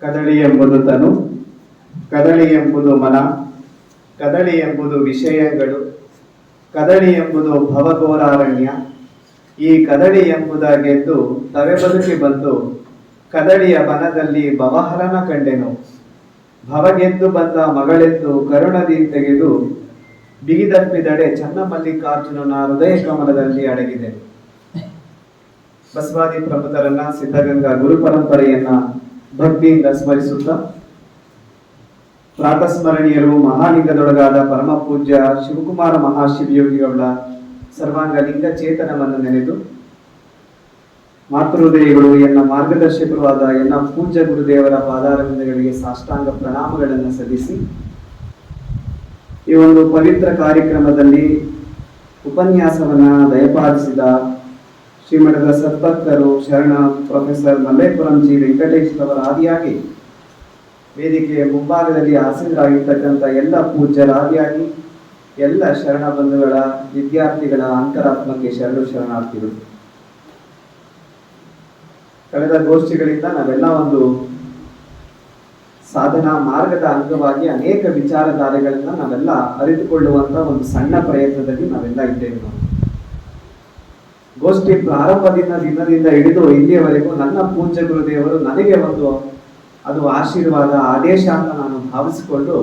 ಕದಳಿ ಎಂಬುದು ತನು, ಕದಳಿ ಎಂಬುದು ಮನ, ಕದಳಿ ಎಂಬುದು ವಿಷಯಗಳು, ಕದಳಿ ಎಂಬುದು ಭವಗೋರಾರಣ್ಯ. ಈ ಕದಳಿ ಎಂಬುದಾಗೆದ್ದು ತವೆ ಬದುಕಿ ಬಂದು ಕದಳಿಯ ಬನದಲ್ಲಿ ಭವಹರನ ಕಂಡೆನು. ಭವಗೆದ್ದು ಬಂದ ಮಗಳೆದ್ದು ಕರುಣದಿ ತೆಗೆದು ಬಿಗಿದಪ್ಪಿದಡೆ ಚನ್ನಮಲ್ಲಿಕಾರ್ಜುನನ ಹೃದಯ ಕಮಲದಲ್ಲಿ ಅಡಗಿದೆ. ಬಸವಾದಿ ಪ್ರಮುಖರನ್ನ ಸಿದ್ಧಗಂಗಾ ಗುರು ಪರಂಪರೆಯನ್ನ ಭಕ್ತಿಯಿಂದ ಸ್ಮರಿಸುತ್ತ ಪ್ರಾತಸ್ಮರಣೀಯರು ಮಹಾಲಿಂಗದೊಳಗಾದ ಪರಮ ಪೂಜ್ಯ ಶಿವಕುಮಾರ ಮಹಾಶಿವಯೋಗಿಗಳ ಸರ್ವಾಂಗ ಲಿಂಗ ಚೇತನವನ್ನು ನೆನೆದು ಮಾತೃಹೃದಯಗಳು ಎನ್ನ ಮಾರ್ಗದರ್ಶಕರು ಆದ ಎನ್ನ ಪೂಜ್ಯ ಗುರುದೇವರ ಪಾದಾರವಿಂದಗಳಿಗೆ ಸಾಷ್ಟಾಂಗ ಪ್ರಣಾಮಗಳನ್ನು ಸಲ್ಲಿಸಿ ಈ ಒಂದು ಪವಿತ್ರ ಕಾರ್ಯಕ್ರಮದಲ್ಲಿ ಉಪನ್ಯಾಸವನ್ನ ದಯಪಾಲಿಸಿದ ಶ್ರೀಮಠದ ಸದ್ಭಕ್ತರು ಶರಣ ಪ್ರೊಫೆಸರ್ ಮಲ್ಲೇಪುರಂ ಜಿ ವೆಂಕಟೇಶ್ ಅವರ ಆದಿಯಾಗಿ ವೇದಿಕೆಯ ಮುಂಭಾಗದಲ್ಲಿ ಆಸೀನರಾಗಿರ್ತಕ್ಕಂಥ ಎಲ್ಲ ಪೂಜ್ಯರ ಆದಿಯಾಗಿ ಎಲ್ಲ ಶರಣ ಬಂಧುಗಳ ವಿದ್ಯಾರ್ಥಿಗಳ ಅಂತರಾತ್ಮಕ್ಕೆ ಶರಣು ಶರಣಾರ್ಥಿಗಳು. ಕಳೆದ ಗೋಷ್ಠಿಗಳಿಂದ ನಾವೆಲ್ಲ ಒಂದು ಸಾಧನಾ ಮಾರ್ಗದ ಅಂಗವಾಗಿ ಅನೇಕ ವಿಚಾರಧಾರೆಗಳನ್ನ ನಾವೆಲ್ಲ ಅರಿತುಕೊಳ್ಳುವಂತ ಒಂದು ಸಣ್ಣ ಪ್ರಯತ್ನದಲ್ಲಿ ನಾವೆಲ್ಲ ಇದ್ದೇವೆ ನಾವು. ಗೋಷ್ಠಿ ಪ್ರಾರಂಭದಿಂದ ದಿನದಿಂದ ಹಿಡಿದು ಇಲ್ಲಿಯವರೆಗೂ ನನ್ನ ಪೂಜ್ಯ ಗುರುದೇವರು ನನಗೆ ಒಂದು ಅದು ಆಶೀರ್ವಾದ, ಆದೇಶ ಅಂತ ನಾನು ಭಾವಿಸಿಕೊಂಡು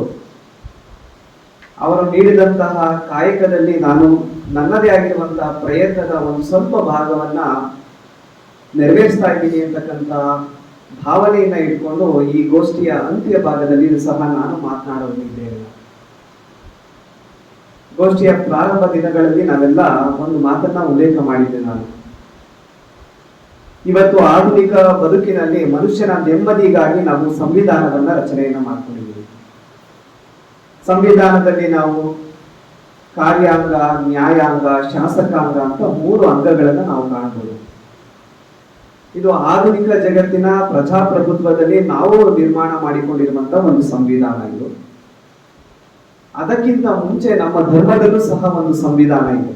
ಅವರು ನೀಡಿದಂತಹ ಕಾಯಕದಲ್ಲಿ ನಾನು ನನ್ನದೇ ಆಗಿರುವಂತಹ ಪ್ರಯತ್ನದ ಒಂದು ಸ್ವಲ್ಪ ಭಾಗವನ್ನ ನೆರವೇರಿಸ್ತಾ ಇದ್ದೀನಿ ಅಂತಕ್ಕಂಥ ಭಾವನೆಯನ್ನ ಇಟ್ಕೊಂಡು ಈ ಗೋಷ್ಠಿಯ ಅಂತ್ಯ ಭಾಗದಲ್ಲಿ ಸಹ ನಾನು ಮಾತನಾಡಲಿದ್ದೇನೆ ಗೋಷ್ಠಿಯ ಪ್ರಾರಂಭ ದಿನಗಳಲ್ಲಿ ನಾವೆಲ್ಲ ಒಂದು ಮಾತನ್ನ ಉಲ್ಲೇಖ ಮಾಡಿದ್ದೆ ನಾನು. ಇವತ್ತು ಆಧುನಿಕ ಬದುಕಿನಲ್ಲಿ ಮನುಷ್ಯನ ನೆಮ್ಮದಿಗಾಗಿ ನಾವು ಸಂವಿಧಾನವನ್ನ ರಚನೆಯನ್ನ ಮಾಡ್ಕೊಂಡಿದ್ದೀವಿ. ಸಂವಿಧಾನದಲ್ಲಿ ನಾವು ಕಾರ್ಯಾಂಗ, ನ್ಯಾಯಾಂಗ, ಶಾಸಕಾಂಗ ಅಂತ ಮೂರು ಅಂಗಗಳನ್ನ ನಾವು ಕಾಣಬಹುದು ಇದು ಆಧುನಿಕ ಜಗತ್ತಿನ ಪ್ರಜಾಪ್ರಭುತ್ವದಲ್ಲಿ ನಾವು ನಿರ್ಮಾಣ ಮಾಡಿಕೊಂಡಿರುವಂತಹ ಒಂದು ಸಂವಿಧಾನ ಇದು. ಅದಕ್ಕಿಂತ ಮುಂಚೆ ನಮ್ಮ ಧರ್ಮದಲ್ಲೂ ಸಹ ಒಂದು ಸಂವಿಧಾನ ಇದೆ.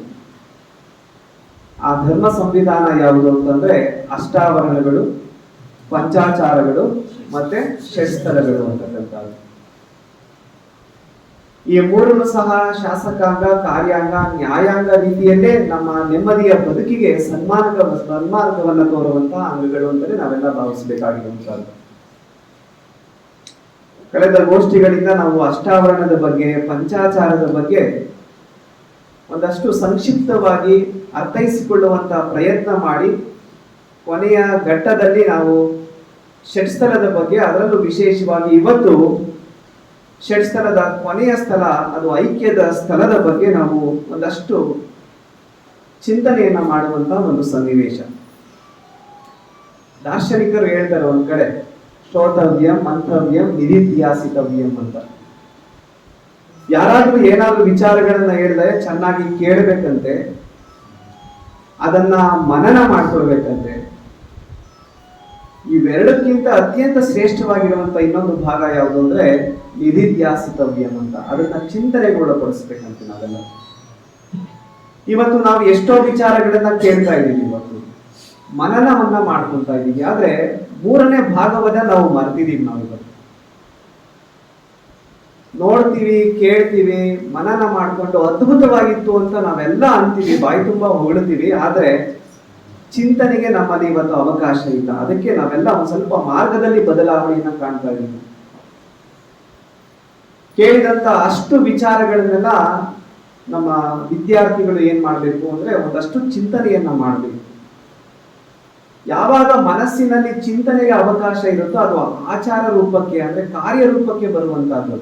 ಆ ಧರ್ಮ ಸಂವಿಧಾನ ಯಾವುದು ಅಂತಂದ್ರೆ ಅಷ್ಟಾವರಣಗಳು, ಪಂಚಾಚಾರಗಳು ಮತ್ತೆ ಶಸ್ತ್ರಗಳು ಅಂತಕ್ಕಂಥದ್ದು. ಈ ಮೂರನ್ನು ಸಹ ಶಾಸಕಾಂಗ, ಕಾರ್ಯಾಂಗ, ನ್ಯಾಯಾಂಗ ರೀತಿಯಲ್ಲೇ ನಮ್ಮ ನೆಮ್ಮದಿಯ ಬದುಕಿಗೆ ಸನ್ಮಾನಕ, ಸನ್ಮಾರ್ಗವನ್ನ ತೋರುವಂತಹ ಅಂಗಗಳು ಅಂತಲೇ ನಾವೆಲ್ಲ ಭಾವಿಸಬೇಕಾಗಿರುವಂತಹದ್ದು ಕಳೆದ ಗೋಷ್ಠಿಗಳಿಂದ ನಾವು ಅಷ್ಟಾವರಣದ ಬಗ್ಗೆ, ಪಂಚಾಚಾರದ ಬಗ್ಗೆ ಒಂದಷ್ಟು ಸಂಕ್ಷಿಪ್ತವಾಗಿ ಅರ್ಥೈಸಿಕೊಳ್ಳುವಂತಹ ಪ್ರಯತ್ನ ಮಾಡಿ, ಕೊನೆಯ ಘಟ್ಟದಲ್ಲಿ ನಾವು ಷಟ್ಸ್ಥಲದ ಬಗ್ಗೆ, ಅದರಲ್ಲೂ ವಿಶೇಷವಾಗಿ ಇವತ್ತು ಷಟ್ಸ್ಥಲದ ಕೊನೆಯ ಸ್ಥಳ, ಅದು ಐಕ್ಯದ ಸ್ಥಳದ ಬಗ್ಗೆ ನಾವು ಒಂದಷ್ಟು ಚಿಂತನೆಯನ್ನ ಮಾಡುವಂತ ಒಂದು ಸನ್ನಿವೇಶ. ದಾರ್ಶನಿಕರು ಹೇಳ್ತಾರೆ ಒಂದು ಕಡೆ ಶ್ರೋತವ್ಯಂ ಮಂತವ್ಯಂ ನಿಧಿಧ್ಯಾಸಿತವ್ಯಂ ಅಂತ. ಯಾರಾದ್ರೂ ಏನಾದ್ರೂ ವಿಚಾರಗಳನ್ನ ಹೇಳಿದ್ರೆ ಚೆನ್ನಾಗಿ ಕೇಳಬೇಕಂತೆ, ಅದನ್ನ ಮನನ ಮಾಡ್ಕೊಳ್ಬೇಕಂತೆ. ಇವೆರಡಕ್ಕಿಂತ ಅತ್ಯಂತ ಶ್ರೇಷ್ಠವಾಗಿರುವಂತ ಇನ್ನೊಂದು ಭಾಗ ಯಾವುದು ಅಂದ್ರೆ ನಿಧಿಧ್ಯಾಸಿತವ್ಯಂ ಅಂತ. ಅದನ್ನ ಚಿಂತನೆಗೊಳಪಡಿಸ್ಬೇಕಂತ ನಾವೆಲ್ಲ. ಇವತ್ತು ನಾವು ಎಷ್ಟೋ ವಿಚಾರಗಳನ್ನ ಕೇಳ್ತಾ ಇದ್ದೀವಿ ಇವತ್ತು. ಮನನವನ್ನ ಮಾಡ್ಕೊಳ್ತಾ ಇದ್ದೀವಿ. ಆದ್ರೆ ಮೂರನೇ ಭಾಗವನ್ನ ನಾವು ಮರ್ತಿದೀವಿ ನಾವು ಇವತ್ತು ನೋಡ್ತೀವಿ, ಕೇಳ್ತೀವಿ, ಮನನ ಮಾಡಿಕೊಂಡು ಅದ್ಭುತವಾಗಿತ್ತು ಅಂತ ನಾವೆಲ್ಲ ಅಂತೀವಿ, ಬಾಯಿ ತುಂಬಾ ಹೊಗಳ್ತೀವಿ, ಆದರೆ ಚಿಂತನೆಗೆ ನಮ್ಮಲ್ಲಿ ಇವತ್ತು ಅವಕಾಶ ಇಲ್ಲ. ಅದಕ್ಕೆ ನಾವೆಲ್ಲ ಒಂದು ಸ್ವಲ್ಪ ಮಾರ್ಗದಲ್ಲಿ ಬದಲಾವಣೆಯನ್ನ ಕಾಣ್ತಾ ಇದ್ದೀವಿ. ಕೇಳಿದಂತ ಅಷ್ಟು ವಿಚಾರಗಳನ್ನೆಲ್ಲ ನಮ್ಮ ವಿದ್ಯಾರ್ಥಿಗಳು ಏನ್ ಮಾಡ್ಬೇಕು ಅಂದ್ರೆ ಒಂದಷ್ಟು ಚಿಂತನೆಯನ್ನ ಮಾಡ್ಬೇಕು. ಯಾವಾಗ ಮನಸ್ಸಿನಲ್ಲಿ ಚಿಂತನೆಗೆ ಅವಕಾಶ ಇರುತ್ತೋ ಅದು ಆಚಾರ ರೂಪಕ್ಕೆ ಅಂದ್ರೆ ಕಾರ್ಯರೂಪಕ್ಕೆ ಬರುವಂತಹದ್ದು.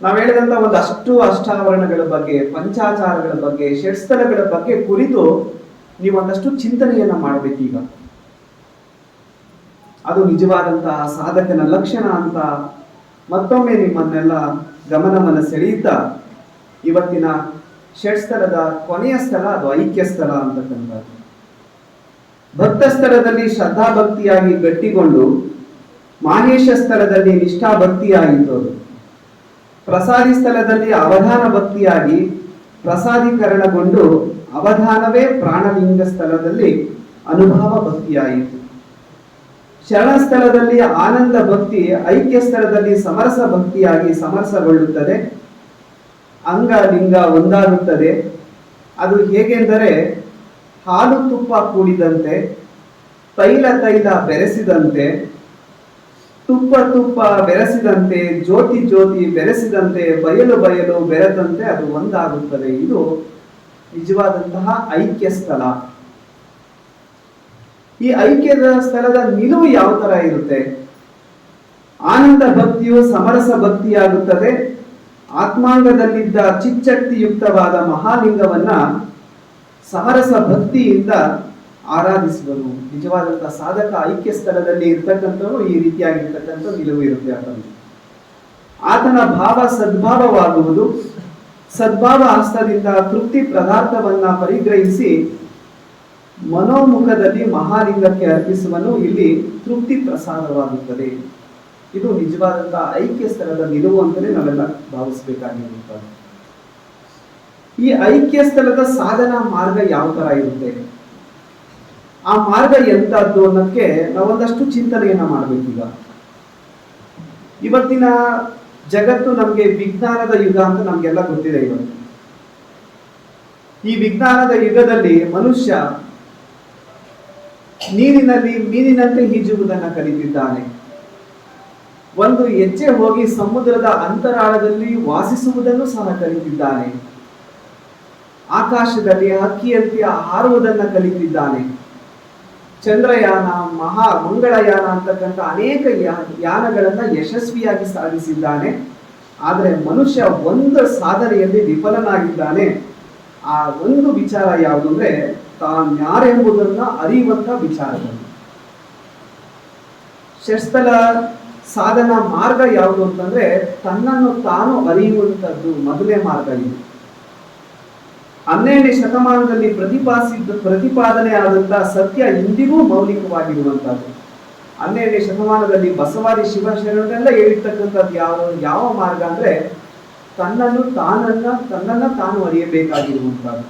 ನಾವು ಹೇಳಿದಂತ ಒಂದಷ್ಟು ಅಷ್ಟಾವರಣಗಳ ಬಗ್ಗೆ, ಪಂಚಾಚಾರಗಳ ಬಗ್ಗೆ ಷಡ್ಸ್ಥಳಗಳ ಬಗ್ಗೆ ಕುರಿತು ನೀವು ಒಂದಷ್ಟು ಚಿಂತನೆಯನ್ನ ಮಾಡ್ಬೇಕೀಗ. ಅದು ನಿಜವಾದಂತಹ ಸಾಧಕನ ಲಕ್ಷಣ ಅಂತ ಮತ್ತೊಮ್ಮೆ ನಿಮ್ಮನ್ನೆಲ್ಲ ಗಮನವನ್ನು ಸೆಳೆಯುತ್ತಾ, ಇವತ್ತಿನ ಷಡ್ಸ್ಥಳದ ಕೊನೆಯ ಸ್ಥಳ ಅದು ಐಕ್ಯ ಸ್ಥಳ ಅಂತಕ್ಕಂಥದ್ದು ಭಕ್ತ ಸ್ಥಳದಲ್ಲಿ ಶ್ರದ್ಧಾಭಕ್ತಿಯಾಗಿ ಗಟ್ಟಿಕೊಂಡು ಮಾಹೇಶ ಸ್ಥಳದಲ್ಲಿ ನಿಷ್ಠಾಭಕ್ತಿಯಾಗಿದ್ದವರು. ಪ್ರಸಾದಿ ಸ್ಥಳದಲ್ಲಿ ಅವಧಾನ ಭಕ್ತಿಯಾಗಿ ಪ್ರಸಾದೀಕರಣಗೊಂಡು ಅವಧಾನವೇ ಪ್ರಾಣಲಿಂಗ ಸ್ಥಳದಲ್ಲಿ ಅನುಭವ ಭಕ್ತಿಯಾಯಿತು ಶರಣ ಸ್ಥಳದಲ್ಲಿ ಆನಂದ ಭಕ್ತಿ ಐಕ್ಯ ಸ್ಥಳದಲ್ಲಿ ಸಮರಸ ಭಕ್ತಿಯಾಗಿ ಸಮರಸಗೊಳ್ಳುತ್ತದೆ. ಅಂಗ ಲಿಂಗ ಒಂದಾಗುತ್ತದೆ. ಅದು ಹೇಗೆಂದರೆ ಹಾಲು ತುಪ್ಪ ಕೂಡಿದಂತೆ, ತೈಲ ತೈಲ ಬೆರೆಸಿದಂತೆ, ತುಪ್ಪ ತುಪ್ಪ ಬೆರೆಸಿದಂತೆ, ಜ್ಯೋತಿ ಜ್ಯೋತಿ ಬೆರೆಸಿದಂತೆ, ಬಯಲು ಬಯಲು ಬೆರೆದಂತೆ ಅದು ಒಂದಾಗುತ್ತದೆ. ಇದು ನಿಜವಾದಂತಹ ಐಕ್ಯ ಸ್ಥಳ. ಈ ಐಕ್ಯದ ಸ್ಥಳದ ನಿಲುವು ಯಾವ ತರ ಇರುತ್ತೆ? ಆನಂದ ಭಕ್ತಿಯು ಸಮರಸ ಭಕ್ತಿಯಾಗುತ್ತದೆ. ಆತ್ಮಾಂಗದಲ್ಲಿದ್ದ ಚಿಚ್ಚಕ್ತಿಯುಕ್ತವಾದ ಮಹಾಲಿಂಗವನ್ನ ಸಮರಸ ಭಕ್ತಿಯಿಂದ ಆರಾಧಿಸುವನು ನಿಜವಾದಂತಹ ಸಾಧಕ ಐಕ್ಯ ಸ್ಥಳದಲ್ಲಿ ಇರ್ತಕ್ಕಂಥವನು ಈ ರೀತಿಯಾಗಿರ್ತಕ್ಕಂಥ ನಿಲುವು ಇರುತ್ತೆ ಆತನಿಗೆ ಆತನ ಭಾವ ಸದ್ಭಾವವಾಗುವುದು, ಸದ್ಭಾವ ಹಸ್ತದಿಂದ ತೃಪ್ತಿ ಪದಾರ್ಥವನ್ನ ಪರಿಗ್ರಹಿಸಿ ಮನೋಮುಖದಲ್ಲಿ ಮಹಾಲಿಂಗಕ್ಕೆ ಅರ್ಪಿಸುವನು ಇಲ್ಲಿ ತೃಪ್ತಿ ಪ್ರಸಾದವಾಗುತ್ತದೆ. ಇದು ನಿಜವಾದಂತಹ ಐಕ್ಯ ಸ್ಥಳದ ನಿಲುವು ಅಂತಲೇ ನಾವೆಲ್ಲ ಭಾವಿಸಬೇಕಾಗಿರುತ್ತದೆ ಈ ಐಕ್ಯ ಸ್ಥಳದ ಸಾಧನಾ ಮಾರ್ಗ ಯಾವ ತರ ಇರುತ್ತೆ? ಆ ಮಾರ್ಗ ಎಂತದ್ದು ಅನ್ನೋದಕ್ಕೆ ನಾವೊಂದಷ್ಟು ಚಿಂತನೆಯನ್ನ ಮಾಡ್ಬೇಕೀಗ. ಇವತ್ತಿನ ಜಗತ್ತು ನಮ್ಗೆ ವಿಜ್ಞಾನದ ಯುಗ ಅಂತ ನಮ್ಗೆಲ್ಲ ಗೊತ್ತಿದೆ ಇವತ್ತು ಈ ವಿಜ್ಞಾನದ ಯುಗದಲ್ಲಿ ಮನುಷ್ಯ ನೀರಿನಲ್ಲಿ ಮೀನಿನಂತೆ ಈಜುವುದನ್ನು ಕಲಿತಿದ್ದಾನೆ. ಒಂದು ಹೆಜ್ಜೆ ಹೋಗಿ ಸಮುದ್ರದ ಅಂತರಾಳದಲ್ಲಿ ವಾಸಿಸುವುದನ್ನು ಸಹ ಕಲಿತಿದ್ದಾನೆ. ಆಕಾಶದಲ್ಲಿ ಹಕ್ಕಿಯಂತೆ ಹಾರುವುದನ್ನ ಕಲಿತಿದ್ದಾನೆ. ಚಂದ್ರಯಾನ, ಮಹಾ ಮಂಗಳಯಾನ ಅಂತಕ್ಕಂಥ ಅನೇಕ ಯಾನಗಳನ್ನ ಯಶಸ್ವಿಯಾಗಿ ಸಾಧಿಸಿದ್ದಾನೆ. ಆದರೆ ಮನುಷ್ಯ ಒಂದು ಸಾಧನೆಯಲ್ಲಿ ವಿಫಲನಾಗಿದ್ದಾನೆ. ಆ ಒಂದು ವಿಚಾರ ಯಾವುದು ಅಂದ್ರೆ ತಾನು ಯಾರೆಂಬುದನ್ನ ಅರಿಯುವಂತ ವಿಚಾರಗಳು ಶಸ್ತಲ ಸಾಧನ ಮಾರ್ಗ ಯಾವುದು ಅಂತಂದ್ರೆ ತನ್ನನ್ನು ತಾನು ಅರಿಯುವಂತದ್ದು ಮೊದಲನೇ ಮಾರ್ಗ ಇದು. ಹನ್ನೆರಡನೇ ಶತಮಾನದಲ್ಲಿ ಪ್ರತಿಪಾದಿಸಿದ್ದು ಪ್ರತಿಪಾದನೆ ಆದಂತಹ ಸತ್ಯ ಇಂದಿಗೂ ಮೌಲಿಕವಾಗಿರುವಂತಹದ್ದು. ಹನ್ನೆರಡನೇ ಶತಮಾನದಲ್ಲಿ ಬಸವಾದಿ ಶಿವಶರಣರೆಲ್ಲ ಹೇಳಿರ್ತಕ್ಕಂಥದ್ದು ಯಾವ ಯಾವ ಮಾರ್ಗ ಅಂದ್ರೆ ತನ್ನನ್ನು ತಾನನ್ನ, ತನ್ನನ್ನ ತಾನು ಅರಿಯಬೇಕಾಗಿರುವಂತಹದ್ದು.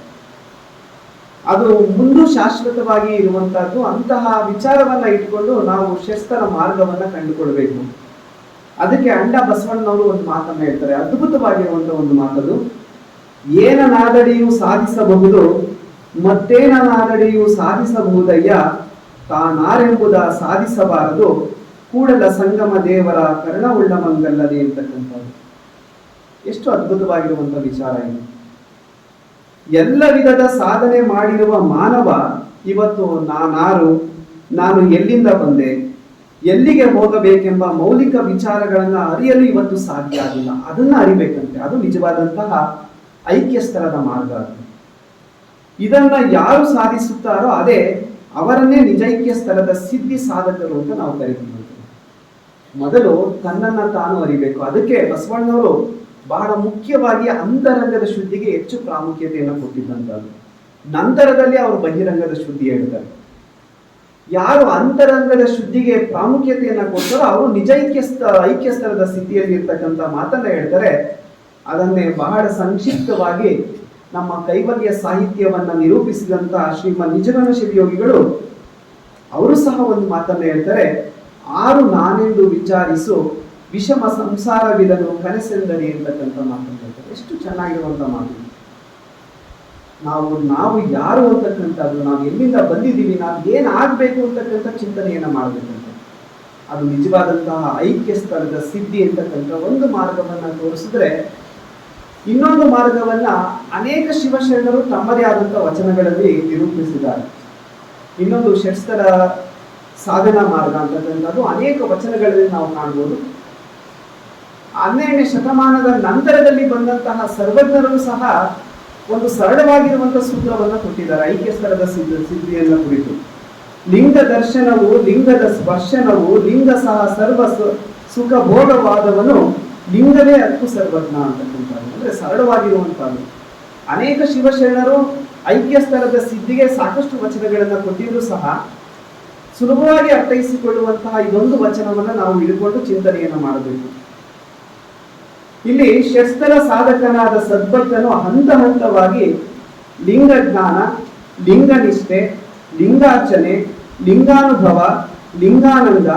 ಅದು ಮುಂದು ಶಾಶ್ವತವಾಗಿ ಇರುವಂತಹದ್ದು, ಅಂತಹ ವಿಚಾರವನ್ನ ಇಟ್ಕೊಂಡು ನಾವು ಶಸ್ತ್ರ ಮಾರ್ಗವನ್ನ ಕಂಡುಕೊಳ್ಬೇಕು. ಅದಕ್ಕೆ ಅಂಡ ಬಸವಣ್ಣನವರು ಒಂದು ಮಾತನ್ನ ಹೇಳ್ತಾರೆ ಅದ್ಭುತವಾಗಿರುವಂತಹ ಒಂದು ಮಾತದು. ಏನ ನಾದಡಿಯು ಸಾಧಿಸಬಹುದು, ಮತ್ತೇನ ನಾದಡಿಯು ಸಾಧಿಸಬಹುದಯ್ಯ? ತಾನಾರೆಂಬುದ ಸಾಧಿಸಬಾರದು, ಕೂಡಲ ಸಂಗಮ ದೇವರ ಕರ್ಣವುಳ್ಳ ಮಂಗಲ್ಲದೆ ಅಂತಕ್ಕಂಥದ್ದು. ಎಷ್ಟು ಅದ್ಭುತವಾಗಿರುವಂಥ ವಿಚಾರ ಇದು. ಎಲ್ಲ ವಿಧದ ಸಾಧನೆ ಮಾಡಿರುವ ಮಾನವ ಇವತ್ತು ನಾನಾರು, ನಾನು ಎಲ್ಲಿಂದ ಬಂದೆ, ಎಲ್ಲಿಗೆ ಹೋಗಬೇಕೆಂಬ ಮೌಲಿಕ ವಿಚಾರಗಳನ್ನು ಅರಿಯಲು ಇವತ್ತು ಸಾಧ್ಯ ಆಗಿಲ್ಲ. ಅದನ್ನ ಅರಿಬೇಕಂತೆ. ಅದು ನಿಜವಾದಂತಹ ಐಕ್ಯ ಸ್ತರದ ಮಾರ್ಗ ಇದನ್ನ ಯಾರು ಸಾಧಿಸುತ್ತಾರೋ ಅದೇ ಅವರನ್ನೇ ನಿಜೈಕ್ಯ ಸ್ಥಳದ ಸಿದ್ಧಿ ಸಾಧಕರು ಅಂತ ನಾವು ಕರಿತೀವಿ ಮೊದಲು ತನ್ನನ್ನ ತಾನು ಅರಿಬೇಕು. ಅದಕ್ಕೆ ಬಸವಣ್ಣವರು ಬಹಳ ಮುಖ್ಯವಾಗಿ ಅಂತರಂಗದ ಶುದ್ಧಿಗೆ ಹೆಚ್ಚು ಪ್ರಾಮುಖ್ಯತೆಯನ್ನು ಕೊಟ್ಟಿದ್ದಂಥದ್ದು ನಂತರದಲ್ಲಿ ಅವರು ಬಹಿರಂಗದ ಶುದ್ಧಿ ಹೇಳ್ತಾರೆ. ಯಾರು ಅಂತರಂಗದ ಶುದ್ಧಿಗೆ ಪ್ರಾಮುಖ್ಯತೆಯನ್ನ ಕೊಡ್ತಾರೋ ಅವರು ನಿಜೈಕ್ಯ ಸ್ಥ ಐಕ್ಯ ಸ್ಥಳದ ಸ್ಥಿತಿಯಲ್ಲಿ ಇರ್ತಕ್ಕಂಥ ಮಾತನ್ನ ಹೇಳ್ತಾರೆ. ಅದನ್ನೇ ಬಹಳ ಸಂಕ್ಷಿಪ್ತವಾಗಿ ನಮ್ಮ ಕೈವಲ್ಯ ಸಾಹಿತ್ಯವನ್ನು ನಿರೂಪಿಸಿದಂತಹ ಶ್ರೀಮ ನಿಜಗಣ ಶಿವಯೋಗಿಗಳು ಅವರು ಸಹ ಒಂದು ಮಾತನ್ನ ಹೇಳ್ತಾರೆ, ಆರು ನಾನೆಂದು ವಿಚಾರಿಸು, ವಿಷಮ ಸಂಸಾರವಿದನು ಕನಸೆಂದರಿ ಅಂತಕ್ಕಂಥ ಮಾತನ್ನ ಹೇಳ್ತಾರೆ. ಎಷ್ಟು ಚೆನ್ನಾಗಿರುವಂಥ ಮಾತು. ನಾವು ನಾವು ಯಾರು ಅಂತಕ್ಕಂಥದ್ದು, ನಾವು ಎಲ್ಲಿಂದ ಬಂದಿದ್ದೀವಿ, ನಾವು ಏನಾಗಬೇಕು ಅಂತಕ್ಕಂಥ ಚಿಂತನೆಯನ್ನ ಮಾಡಬೇಕಂತೆ. ಅದು ನಿಜವಾದಂತಹ ಐಕ್ಯ ಸ್ಥಳದ ಸಿದ್ಧಿ ಅಂತಕ್ಕಂಥ ಒಂದು ಮಾರ್ಗವನ್ನ ತೋರಿಸಿದ್ರೆ ಇನ್ನೊಂದು ಮಾರ್ಗವನ್ನ ಅನೇಕ ಶಿವಶರಣರು ತಮ್ಮದೇ ಆದಂತಹ ವಚನಗಳಲ್ಲಿ ನಿರೂಪಿಸಿದ್ದಾರೆ. ಇನ್ನೊಂದು ಷಟ್ಸ್ಥರ ಸಾಧನಾ ಮಾರ್ಗ ಅಂತಕ್ಕಂಥದ್ದು ಅನೇಕ ವಚನಗಳಲ್ಲಿ ನಾವು ಕಾಣ್ಬೋದು. ಹನ್ನೆರಡನೇ ಶತಮಾನದ ನಂತರದಲ್ಲಿ ಬಂದಂತಹ ಸರ್ವಜ್ಞರು ಸಹ ಒಂದು ಸರಳವಾಗಿರುವಂತಹ ಸೂತ್ರವನ್ನ ಕೊಟ್ಟಿದ್ದಾರೆ. ಐಕ್ಯ ಸ್ಥಳದ ಸಿದ್ಧ ಸಿದ್ಧಿಯನ್ನ ಕುರಿತು. ಲಿಂಗ ದರ್ಶನವು, ಲಿಂಗದ ಸ್ಪರ್ಶನವು, ಲಿಂಗ ಸಹ ಸರ್ವ ಸುಖ ಭೋಗವಾದವನು ಲಿಂಗವೇ ಅಕ್ಕು ಸರ್ವಜ್ಞ ಅಂತಕ್ಕಂಥದ್ದು. ಅಂದ್ರೆ ಸರಳವಾಗಿರುವಂತಹದ್ದು ಅನೇಕ ಶಿವಶರಣರು ಐಕ್ಯ ಸ್ಥಳದ ಸಿದ್ಧಿಗೆ ಸಾಕಷ್ಟು ವಚನಗಳನ್ನ ಕೊಟ್ಟಿದ್ರು ಸಹ ಸುಲಭವಾಗಿ ಅರ್ಥೈಸಿಕೊಳ್ಳುವಂತಹ ಇದೊಂದು ವಚನವನ್ನ ನಾವು ಹಿಡ್ಕೊಂಡು ಚಿಂತನೆಯನ್ನ ಮಾಡಬೇಕು. ಇಲ್ಲಿ ಶಸ್ತ್ರ ಸಾಧಕನಾದ ಸದ್ಭಕ್ತನು ಹಂತ ಹಂತವಾಗಿ ಲಿಂಗ ಜ್ಞಾನ ಲಿಂಗ ನಿಷ್ಠೆ ಲಿಂಗಾರ್ಚನೆ, ಲಿಂಗಾನುಭವ, ಲಿಂಗಾನಂದ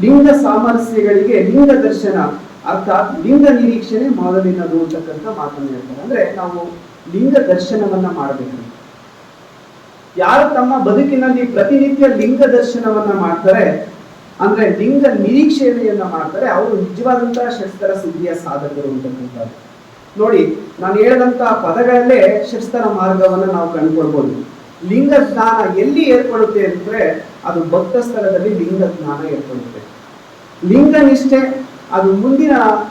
ಲಿಂಗ ಸಾಮರಸ್ಯಗಳಿಗೆ ಲಿಂಗ ದರ್ಶನ ಅರ್ಥಾತ್ ಲಿಂಗ ನಿರೀಕ್ಷಣೆ ಮೊದಲಿನದು ಅಂತಕ್ಕಂಥ ಮಾತನ್ನು ಹೇಳ್ತಾರೆ. ಅಂದ್ರೆ ನಾವು ಲಿಂಗ ದರ್ಶನವನ್ನ ಮಾಡಬೇಕು. ಯಾರು ತಮ್ಮ ಬದುಕಿನಲ್ಲಿ ಪ್ರತಿನಿತ್ಯ ಲಿಂಗ ದರ್ಶನವನ್ನ ಮಾಡ್ತಾರೆ, ಅಂದ್ರೆ ಲಿಂಗ ನಿರೀಕ್ಷಣೆಯನ್ನ ಮಾಡ್ತಾರೆ, ಅವರು ನಿಜವಾದಂತಹ ಶಸ್ತ್ರ ಸಿದ್ಧಿಯ ಸಾಧಕರು ಅಂತಕ್ಕಂಥದ್ದು. ನೋಡಿ, ನಾನು ಹೇಳಿದಂತಹ ಪದಗಳಲ್ಲೇ ಶಸ್ತ್ರ ಮಾರ್ಗವನ್ನ ನಾವು ಕಂಡುಕೊಳ್ಬಹುದು ಲಿಂಗ ಜ್ಞಾನ ಎಲ್ಲಿ ಏರ್ಪಡುತ್ತೆ ಅಂದ್ರೆ ಅದು ಭಕ್ತ ಸ್ಥಳದಲ್ಲಿ ಲಿಂಗ ಜ್ಞಾನ ಏರ್ಪಡುತ್ತೆ. ಲಿಂಗ ನಿಷ್ಠೆ ಅದು ಮುಂದಿನ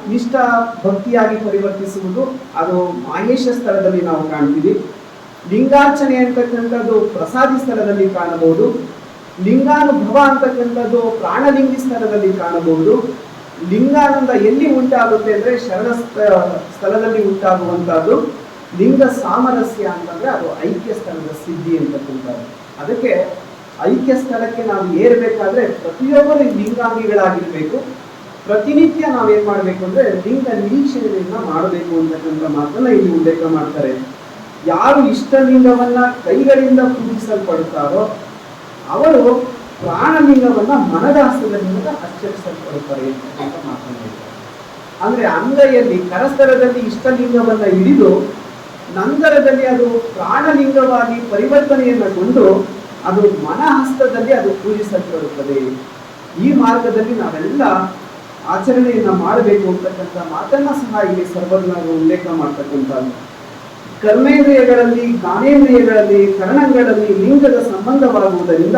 ನಿಷ್ಠ ಭಕ್ತಿಯಾಗಿ ಪರಿವರ್ತಿಸುವುದು ಅದು ಮಾಹೇಶ ಸ್ಥಳದಲ್ಲಿ ನಾವು ಕಾಣ್ತೀವಿ. ಲಿಂಗಾರ್ಚನೆ ಅಂತಕ್ಕಂಥದ್ದು ಪ್ರಸಾದಿ ಸ್ಥಳದಲ್ಲಿ ಕಾಣಬಹುದು. ಲಿಂಗಾನುಭವ ಅಂತಕ್ಕಂಥದ್ದು ಪ್ರಾಣಲಿಂಗಿ ಸ್ಥಳದಲ್ಲಿ ಕಾಣಬಹುದು. ಲಿಂಗಾನಂದ ಎಲ್ಲಿ ಉಂಟಾಗುತ್ತೆ ಅಂದ್ರೆ ಶರಣ ಸ್ಥ- ಸ್ಥಳದಲ್ಲಿ ಉಂಟಾಗುವಂತಹದ್ದು ಲಿಂಗ ಸಾಮರಸ್ಯ ಅಂತಂದ್ರೆ ಅದು ಐಕ್ಯ ಸ್ಥಳದ ಸಿದ್ಧಿ ಅಂತಕ್ಕಂಥದ್ದು. ಅದಕ್ಕೆ ಐಕ್ಯ ಸ್ಥಳಕ್ಕೆ ನಾವು ಏರ್ಬೇಕಾದ್ರೆ ಪ್ರತಿಯೊಬ್ಬರು ಲಿಂಗಾಂಗಿಗಳಾಗಿರ್ಬೇಕು. ಪ್ರತಿನಿತ್ಯ ನಾವೇನ್ ಮಾಡ್ಬೇಕು ಅಂದ್ರೆ ಲಿಂಗ ನಿರೀಕ್ಷಣೆಯನ್ನ ಮಾಡಬೇಕು ಅಂತಕ್ಕಂಥ ಮಾತನ್ನ ಇಲ್ಲಿ ಉಲ್ಲೇಖ ಮಾಡ್ತಾರೆ. ಯಾರು ಇಷ್ಟಲಿಂಗವನ್ನ ಕೈಗಳಿಂದ ಪೂಜಿಸಲ್ಪಡುತ್ತಾರೋ ಅವರು ಪ್ರಾಣಲಿಂಗವನ್ನ ಮನದ ಮೂಲಕ ಅಚ್ಚರಿಸಲ್ಪಡುತ್ತಾರೆ ಅಂತಕ್ಕಂಥ ಮಾತನ್ನ ಹೇಳ್ತಾರೆ. ಅಂದ್ರೆ ಅಂಗೈಯಲ್ಲಿ ಕರಸ್ತರದಲ್ಲಿ ಇಷ್ಟಲಿಂಗವನ್ನ ಹಿಡಿದು ನಂತರದಲ್ಲಿ ಅದು ಪ್ರಾಣಲಿಂಗವಾಗಿ ಪರಿವರ್ತನೆಯನ್ನಗೊಂಡು ಅದು ಮನಹಸ್ತದಲ್ಲಿ ಅದು ಪೂಜಿಸಲ್ಪಡುತ್ತದೆ. ಈ ಮಾರ್ಗದಲ್ಲಿ ನಾವೆಲ್ಲ ಆಚರಣೆಯನ್ನ ಮಾಡಬೇಕು ಅಂತಕ್ಕಂಥ ಮಾತನ್ನ ಸಹ ಇಲ್ಲಿ ಸರ್ವಜ್ಞರು ಉಲ್ಲೇಖ ಮಾಡ್ತಕ್ಕಂಥದ್ದು. ಕರ್ಮೇಂದ್ರಿಯಗಳಲ್ಲಿ, ಜ್ಞಾನೇಂದ್ರಿಯಗಳಲ್ಲಿ, ಕರಣಗಳಲ್ಲಿ ಲಿಂಗದ ಸಂಬಂಧವಾಗುವುದರಿಂದ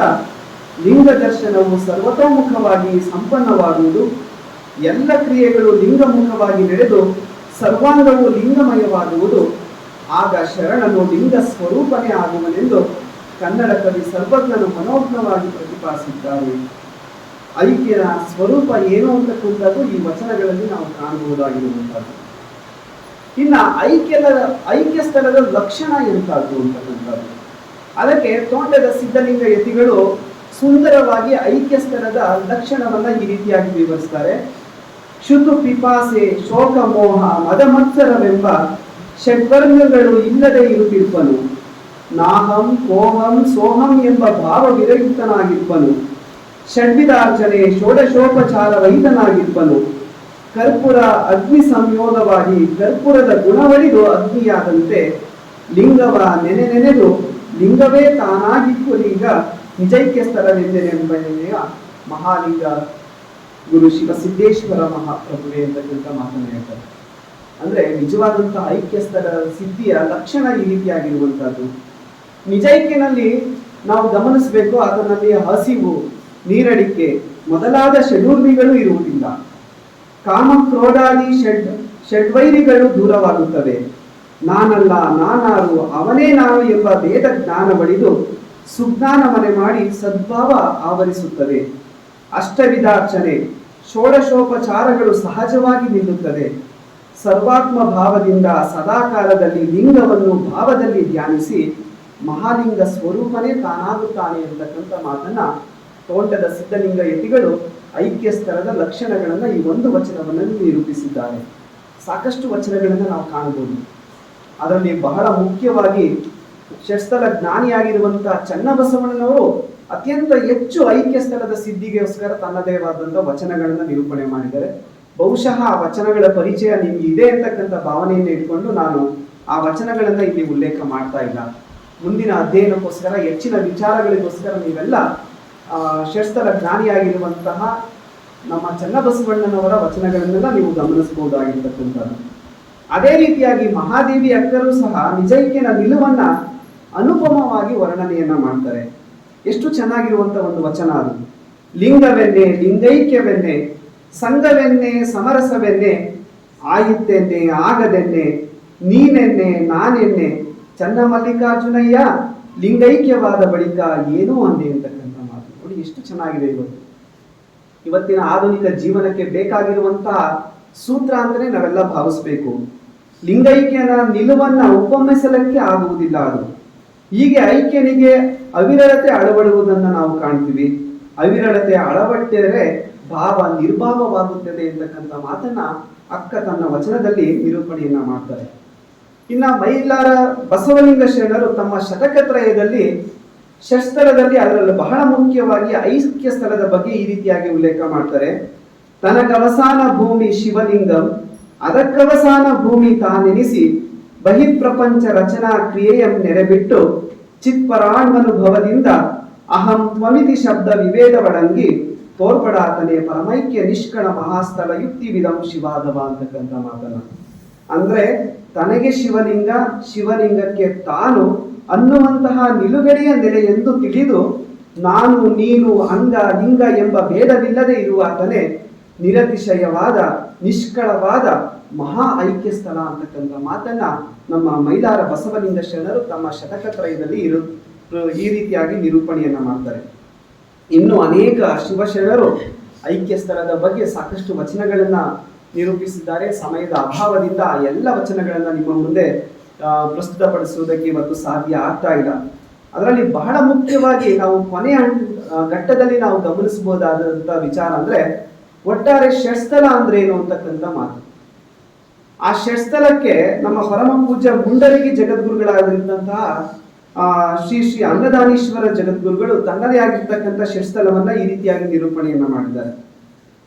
ಲಿಂಗ ದರ್ಶನವು ಸರ್ವತೋಮುಖವಾಗಿ ಸಂಪನ್ನವಾಗುವುದು. ಎಲ್ಲ ಕ್ರಿಯೆಗಳು ಲಿಂಗಮುಖವಾಗಿ ನಡೆದು ಸರ್ವಾಂಗವು ಲಿಂಗಮಯವಾಗುವುದು. ಆಗ ಶರಣನು ಲಿಂಗ ಸ್ವರೂಪನೇ ಆಗುವನೆಂದು ಕನ್ನಡ ಕವಿ ಸರ್ವಜ್ಞರು ಮನೋಜ್ಞವಾಗಿ ಪ್ರತಿಪಾದಿಸಿದ್ದಾರೆ. ಐಕ್ಯನ ಸ್ವರೂಪ ಏನು ಅಂತಕ್ಕಂಥದ್ದು ಈ ವಚನಗಳಲ್ಲಿ ನಾವು ಕಾಣಬಹುದಾಗಿರುವಂಥದ್ದು. ಇನ್ನ ಐಕ್ಯದ ಐಕ್ಯ ಸ್ಥಳದ ಲಕ್ಷಣ ಎಂಥದ್ದು ಅಂತಕ್ಕಂಥದ್ದು. ಅದಕ್ಕೆ ತೋಟದ ಸಿದ್ಧಲಿಂಗ ಯತಿಗಳು ಸುಂದರವಾಗಿ ಐಕ್ಯ ಸ್ಥಳದ ಲಕ್ಷಣವನ್ನ ಈ ರೀತಿಯಾಗಿ ವಿವರಿಸ್ತಾರೆ. ಶುದ್ಧ ಪಿಪಾಸೆ, ಶೋಕ ಮೋಹ, ಮದಮತ್ಸರವೆಂಬ ಷಡ್ವರ್ಗಗಳು ಇಲ್ಲದೆ ಇರುತ್ತಿರ್ಪನು ನಾಹಂ, ಕೋಹಂ, ಸೋಹಂ ಎಂಬ ಭಾವ ವಿರಹಿತನಾಗಿರ್ಪನು ಷಡ್ವಿಧಾರ್ಚನೆ ಷೋಡಶೋಪಚಾರ ರಹಿತನಾಗಿದ್ದನು ಕರ್ಪೂರ ಅಗ್ನಿ ಸಂಯೋಗವಾಗಿ ಕರ್ಪೂರದ ಗುಣವಳಿದು ಅಗ್ನಿಯಾದಂತೆ ಲಿಂಗವ ನೆನೆ ನೆನೆದು, ಲಿಂಗವೇ ತಾನಾಗಿತ್ತು ಲಿಂಗ ನಿಜೈಕ್ಯ ಸ್ಥಳವೆಂದೆನೆಂಬನೆಯ ಮಹಾಲಿಂಗ ಗುರು ಶಿವಸಿದ್ದೇಶ್ವರ ಮಹಾಪ್ರಭುವೆ ಅಂತಕ್ಕಂಥ ಮಾತನ್ನು ಹೇಳ್ತಾರೆ. ಅಂದ್ರೆ ನಿಜವಾದಂತಹ ಐಕ್ಯ ಸ್ಥಳ ಸಿದ್ಧಿಯ ಲಕ್ಷಣ ಈ ರೀತಿಯಾಗಿರುವಂತಹದ್ದು ನಿಜೈಕ್ಯನಲ್ಲಿ ನಾವು ಗಮನಿಸಬೇಕು, ಅದರಲ್ಲಿ ಹಸಿವು ನೀರಡಿಕೆ, ಮೊದಲಾದ ಷಡೂರ್ಮಿಗಳು ಇರುವುದಿಲ್ಲ. ಕಾಮ ಕ್ರೋಧಾದಿ ಷಡ್ ಷಡ್ವೈರಿಗಳು ದೂರವಾಗುತ್ತವೆ. ನಾನಲ್ಲ, ನಾನಾರು, ಅವನೇ ನಾನು ಎಂಬ ಭೇದ ಜ್ಞಾನ ಬಳಿದು ಸುಜ್ಞಾನ ಮನೆ ಮಾಡಿ ಸದ್ಭಾವ ಆವರಿಸುತ್ತದೆ. ಅಷ್ಟವಿಧಾರ್ಚನೆ ಷೋಡಶೋಪಚಾರಗಳು ಸಹಜವಾಗಿ ನಿಲ್ಲುತ್ತದೆ. ಸರ್ವಾತ್ಮ ಭಾವದಿಂದ ಸದಾಕಾಲದಲ್ಲಿ ಲಿಂಗವನ್ನು ಭಾವದಲ್ಲಿ ಧ್ಯಾನಿಸಿ ಮಹಾಲಿಂಗ ಸ್ವರೂಪನೇ ತಾನಾಗುತ್ತಾನೆ ಎಂಬತಕ್ಕಂಥ ಮಾತನ್ನ ತೋಟದ ಸಿದ್ಧಲಿಂಗ ಯತಿಗಳು ಐಕ್ಯ ಸ್ಥಳದ ಲಕ್ಷಣಗಳನ್ನು ಈ ಒಂದು ವಚನವನ್ನು ನಿರೂಪಿಸಿದ್ದಾರೆ. ಸಾಕಷ್ಟು ವಚನಗಳನ್ನು ನಾವು ಕಾಣಬಹುದು ಅದರಲ್ಲಿ ಬಹಳ ಮುಖ್ಯವಾಗಿ ಷಟ್ಸ್ಥಳ ಜ್ಞಾನಿಯಾಗಿರುವಂತಹ ಚನ್ನಬಸವಣ್ಣನವರು ಅತ್ಯಂತ ಹೆಚ್ಚು ಐಕ್ಯ ಸ್ಥಳದ ಸಿದ್ಧಿಗೋಸ್ಕರ ತನ್ನದೇ ಆದಂತಹ ವಚನಗಳನ್ನ ನಿರೂಪಣೆ ಮಾಡಿದ್ದಾರೆ. ಬಹುಶಃ ಆ ವಚನಗಳ ಪರಿಚಯ ನಿಮ್ಗೆ ಇದೆ ಅಂತಕ್ಕಂಥ ಭಾವನೆಯನ್ನು ಇಟ್ಕೊಂಡು ನಾನು ಆ ವಚನಗಳನ್ನ ಇಲ್ಲಿ ಉಲ್ಲೇಖ ಮಾಡ್ತಾ ಇಲ್ಲ. ಮುಂದಿನ ಅಧ್ಯಯನಕ್ಕೋಸ್ಕರ, ಹೆಚ್ಚಿನ ವಿಚಾರಗಳಿಗೋಸ್ಕರ ನೀವೆಲ್ಲ ಷಟ್ಸ್ಥಲ ಜ್ಞಾನಿಯಾಗಿರುವಂತಹ ನಮ್ಮ ಚನ್ನಬಸವಣ್ಣನವರ ವಚನಗಳನ್ನೆಲ್ಲ ನೀವು ಗಮನಿಸಬಹುದಾಗಿರ್ತಕ್ಕಂಥದ್ದು. ಅದೇ ರೀತಿಯಾಗಿ ಮಹಾದೇವಿ ಅಕ್ಕರು ಸಹ ನಿಜೈಕ್ಯನ ನಿಲುವನ್ನ ಅನುಪಮವಾಗಿ ವರ್ಣನೆಯನ್ನ ಮಾಡ್ತಾರೆ. ಎಷ್ಟು ಚೆನ್ನಾಗಿರುವಂತ ಒಂದು ವಚನ ಅದು. ಲಿಂಗವೆನ್ನೆ, ಲಿಂಗೈಕ್ಯವೆನ್ನೆ, ಸಂಘವೆನ್ನೆ, ಸಮರಸವೆನ್ನೆ, ಆಯಿತೆನ್ನೆ, ಆಗದೆನ್ನೆ, ನೀನೆನ್ನೆ, ನಾನೆನ್ನೆ ಚನ್ನ ಮಲ್ಲಿಕಾರ್ಜುನಯ್ಯ ಲಿಂಗೈಕ್ಯವಾದ ಬಳಿಕ ಏನೂ ಅಂದೆ ಮಾತು ನೋಡಿ ಎಷ್ಟು ಚೆನ್ನಾಗಿದೆ ಇವತ್ತು ಇವತ್ತಿನ ಆಧುನಿಕ ಜೀವನಕ್ಕೆ ಬೇಕಾಗಿರುವಂತಹ ಸೂತ್ರ ಅಂದ್ರೆ ನಾವೆಲ್ಲ ಭಾವಿಸ್ಬೇಕು. ಲಿಂಗೈಕ್ಯನ ನಿಲುವನ್ನ ಉಪಮಿಸಲಕ್ಕೆ ಆಗುವುದಿಲ್ಲ ಅದು. ಹೀಗೆ ಐಕ್ಯನಿಗೆ ಅವಿರಳತೆ ಅಳವಡುವುದನ್ನು ನಾವು ಕಾಣ್ತೀವಿ. ಅವಿರಳತೆ ಅಳವಟ್ಟಿದರೆ ಭಾವ ನಿರ್ಭಾವವಾಗುತ್ತದೆ ಎಂತಕ್ಕಂಥ ಮಾತನ್ನ ಅಕ್ಕ ತನ್ನ ವಚನದಲ್ಲಿ ನಿರೂಪಣೆಯನ್ನ ಮಾಡ್ತಾರೆ. ಇನ್ನ ಮೈಲಾರ ಬಸವಲಿಂಗ ಶರಣರು ತಮ್ಮ ಶತಕತ್ರಯದಲ್ಲಿ ಷಟ್ಸ್ಥಳದಲ್ಲಿ ಅದರಲ್ಲಿ ಬಹಳ ಮುಖ್ಯವಾಗಿ ಐಕ್ಯ ಸ್ಥಳದ ಬಗ್ಗೆ ಈ ರೀತಿಯಾಗಿ ಉಲ್ಲೇಖ ಮಾಡ್ತಾರೆ. ತನಗವಸಾನ ಭೂಮಿ ಶಿವಲಿಂಗಂ, ಅದಕ್ಕವಸಾನ ಭೂಮಿ ತಾನೆನಿಸಿ ಬಹಿಪ್ರಪಂಚ ರಚನಾ ಕ್ರಿಯೆಯಂ ನೆರೆಬಿಟ್ಟು ಚಿತ್ಪರಾಣ್ವನುಭವದಿಂದ ಅಹಂ ತ್ವಮಿತಿ ಶಬ್ದ ವಿವೇದವಡಂಗಿ ತೋರ್ಪಡಾತನೆ ಪರಮೈಕ್ಯ ನಿಷ್ಕಣ ಮಹಾಸ್ಥಳ ಯುಕ್ತಿ ವಿಧಂ ಶಿವಾದವ ಅಂತಕ್ಕಂಥ ಮಾತನ್ನ. ಅಂದ್ರೆ ತನಗೆ ಶಿವಲಿಂಗ, ಶಿವಲಿಂಗಕ್ಕೆ ತಾನು ಅನ್ನುವಂತಹ ನಿಲುಗಡೆಯ ನೆಲೆ ಎಂದು ತಿಳಿದು ನಾನು, ನೀನು, ಅಂಗ, ಲಿಂಗ ಎಂಬ ಭೇದವಿಲ್ಲದೆ ಇರುವಾತನೇ ನಿರತಿಶಯವಾದ, ನಿಷ್ಕಳವಾದ ಮಹಾ ಐಕ್ಯ ಸ್ಥಳ ಅಂತಕ್ಕಂಥ ಮಾತನ್ನ ನಮ್ಮ ಮೈಲಾರ ಬಸವಲಿಂಗ ಶರಣರು ತಮ್ಮ ಶತಕತ್ರಯದಲ್ಲಿ ಇರು, ಈ ರೀತಿಯಾಗಿ ನಿರೂಪಣೆಯನ್ನ ಮಾಡ್ತಾರೆ. ಇನ್ನು ಅನೇಕ ಶಿವಶರಣರು ಐಕ್ಯ ಸ್ಥಳದ ಬಗ್ಗೆ ಸಾಕಷ್ಟು ವಚನಗಳನ್ನ ನಿರೂಪಿಸಿದ್ದಾರೆ. ಸಮಯದ ಅಭಾವದಿಂದ ಎಲ್ಲ ವಚನಗಳನ್ನ ನಿಮ್ಮ ಮುಂದೆ ಪ್ರಸ್ತುತಪಡಿಸುವುದಕ್ಕೆ ಇವತ್ತು ಸಾಧ್ಯ ಆಗ್ತಾ ಇಲ್ಲ. ಅದರಲ್ಲಿ ಬಹಳ ಮುಖ್ಯವಾಗಿ ನಾವು ಕೊನೆಯ ಘಟ್ಟದಲ್ಲಿ ನಾವು ಗಮನಿಸಬಹುದಾದಂತ ವಿಚಾರ ಅಂದ್ರೆ ಒಟ್ಟಾರೆ ಷಟ್ಸ್ಥಲ ಅಂದ್ರೆ ಏನು ಅಂತಕ್ಕಂಥ ಮಾತು. ಆ ಷಟ್ಸ್ಥಲಕ್ಕೆ ನಮ್ಮ ಹೊರಮ ಪೂಜ್ಯ ಮುಂಡರಿಗೆ ಜಗದ್ಗುರುಗಳಾಗಿದ್ದಂತಹ ಆ, ಶ್ರೀ ಶ್ರೀ ಅನ್ನದಾನೀಶ್ವರ ಜಗದ್ಗುರುಗಳು ತನ್ನದೇ ಆಗಿರ್ತಕ್ಕಂಥ ಷಟ್ಸ್ಥಲವನ್ನ ಈ ರೀತಿಯಾಗಿ ನಿರೂಪಣೆಯನ್ನ ಮಾಡಿದ್ದಾರೆ.